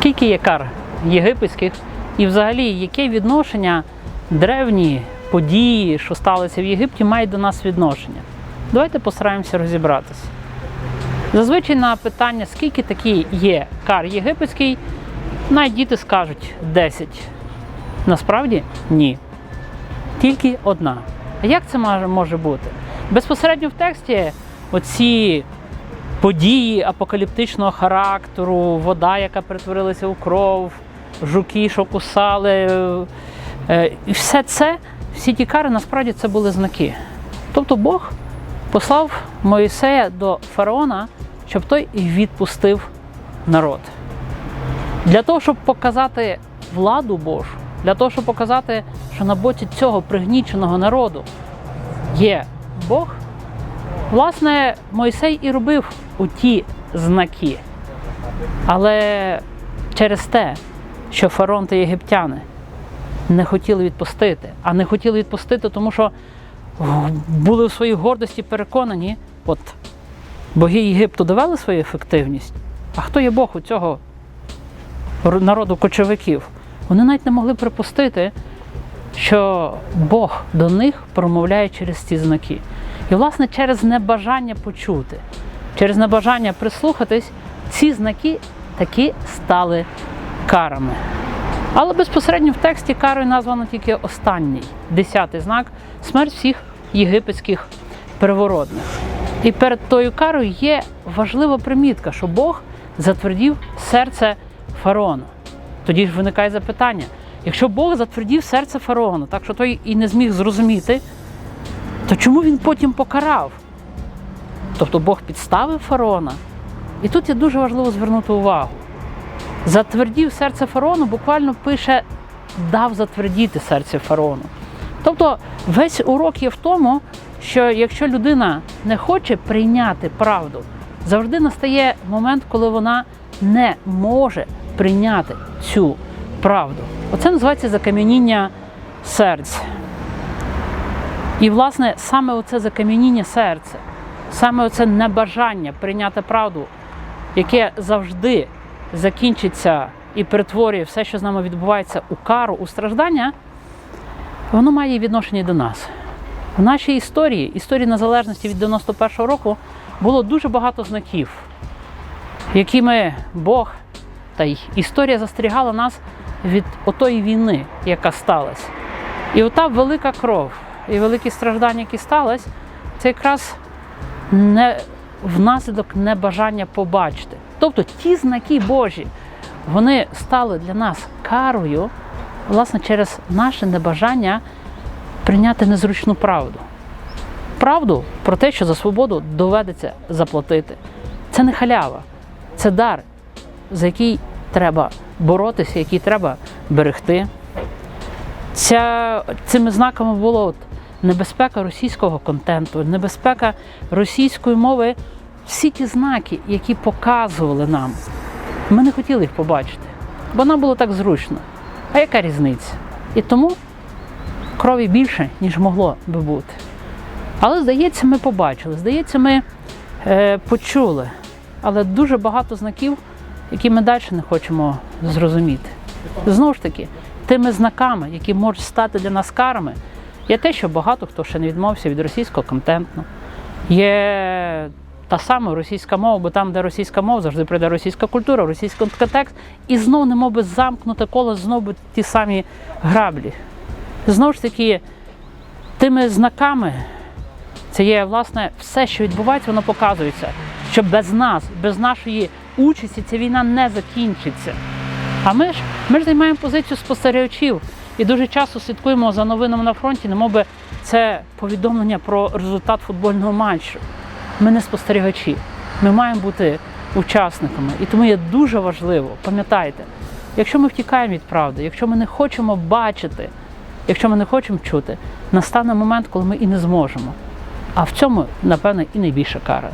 Скільки є кар єгипетських, і взагалі яке відношення древні події, що сталися в Єгипті, мають до нас відношення? Давайте постараємося розібратися. Зазвичай на питання, скільки такі є кар єгипетський, навіть діти скажуть 10. Насправді ні. Тільки одна. А як це може- бути? Безпосередньо в тексті оці події апокаліптичного характеру, вода, яка перетворилася у кров, жуки, що кусали. е, І все це, всі ті кари, насправді це були знаки. Тобто Бог послав Моїсея до фараона, щоб той відпустив народ. Для того, щоб показати владу Божу, для того, щоб показати, що на боці цього пригніченого народу є Бог, власне, Мойсей і робив у ті знаки. Але через те, що фараон та єгиптяни не хотіли відпустити, а не хотіли відпустити, тому що були у своїй гордості переконані, от боги Єгипту довели свою ефективність. А хто є Бог у цього народу кочовиків? Вони навіть не могли припустити, що Бог до них промовляє через ці знаки. І, власне, через небажання почути, через небажання прислухатись, ці знаки таки стали карами. Але безпосередньо в тексті карою названо тільки останній, десятий знак смерть всіх єгипетських переворотних. І перед тою карою є важлива примітка, що Бог затвердів серце фараона. Тоді ж виникає запитання: якщо Бог затвердів серце фараона, так що той і не зміг зрозуміти, то чому він потім покарав? Тобто Бог підставив фараона. І тут є дуже важливо звернути увагу. Затвердів серце фараону буквально пише дав затвердіти серце фараону. Тобто весь урок є в тому, що якщо людина не хоче прийняти правду, завжди настає момент, коли вона не може прийняти цю правду. Оце називається закам'яніння серця. І, власне, саме оце закам'яніння серця, саме оце небажання прийняти правду, яке завжди закінчиться і перетворює все, що з нами відбувається у кару, у страждання, воно має відношення до нас. В нашій історії, історії незалежності від 91-го року, було дуже багато знаків, якими Бог та й історія застерігала нас від отої війни, яка сталася. І ота велика кров і великі страждання, які сталися, це якраз не внаслідок небажання побачити. Тобто ті знаки Божі, вони стали для нас карою, власне, через наше небажання прийняти незручну правду. Правду про те, що за свободу доведеться заплатити. Це не халява, це дар, за який треба боротися, який треба берегти. Ця, цими знаками було от небезпека російського контенту, небезпека російської мови. Всі ті знаки, які показували нам, ми не хотіли їх побачити, бо нам було так зручно. А яка різниця? І тому крові більше, ніж могло би бути. Але, здається, ми побачили, здається, ми е, почули. Але дуже багато знаків, які ми далі не хочемо зрозуміти. Знову ж таки, тими знаками, які можуть стати для нас карами, є те, що багато хто ще не відмовився від російського контенту. Є та сама російська мова, бо там, де російська мова, завжди прийде російська культура, російський контекст, і знов не мов би замкнуте коло, знов би ті самі граблі. Знову ж таки, тими знаками це є власне все, що відбувається, воно показується, що без нас, без нашої участі ця війна не закінчиться. А ми ж ми ж займаємо позицію спостерігачів і дуже часто слідкуємо за новинами на фронті, немов би це повідомлення про результат футбольного матчу. Ми не спостерігачі, ми маємо бути учасниками. І тому є дуже важливо, пам'ятайте, якщо ми втікаємо від правди, якщо ми не хочемо бачити, якщо ми не хочемо чути, настане момент, коли ми і не зможемо. А в цьому, напевно, і найбільша кара.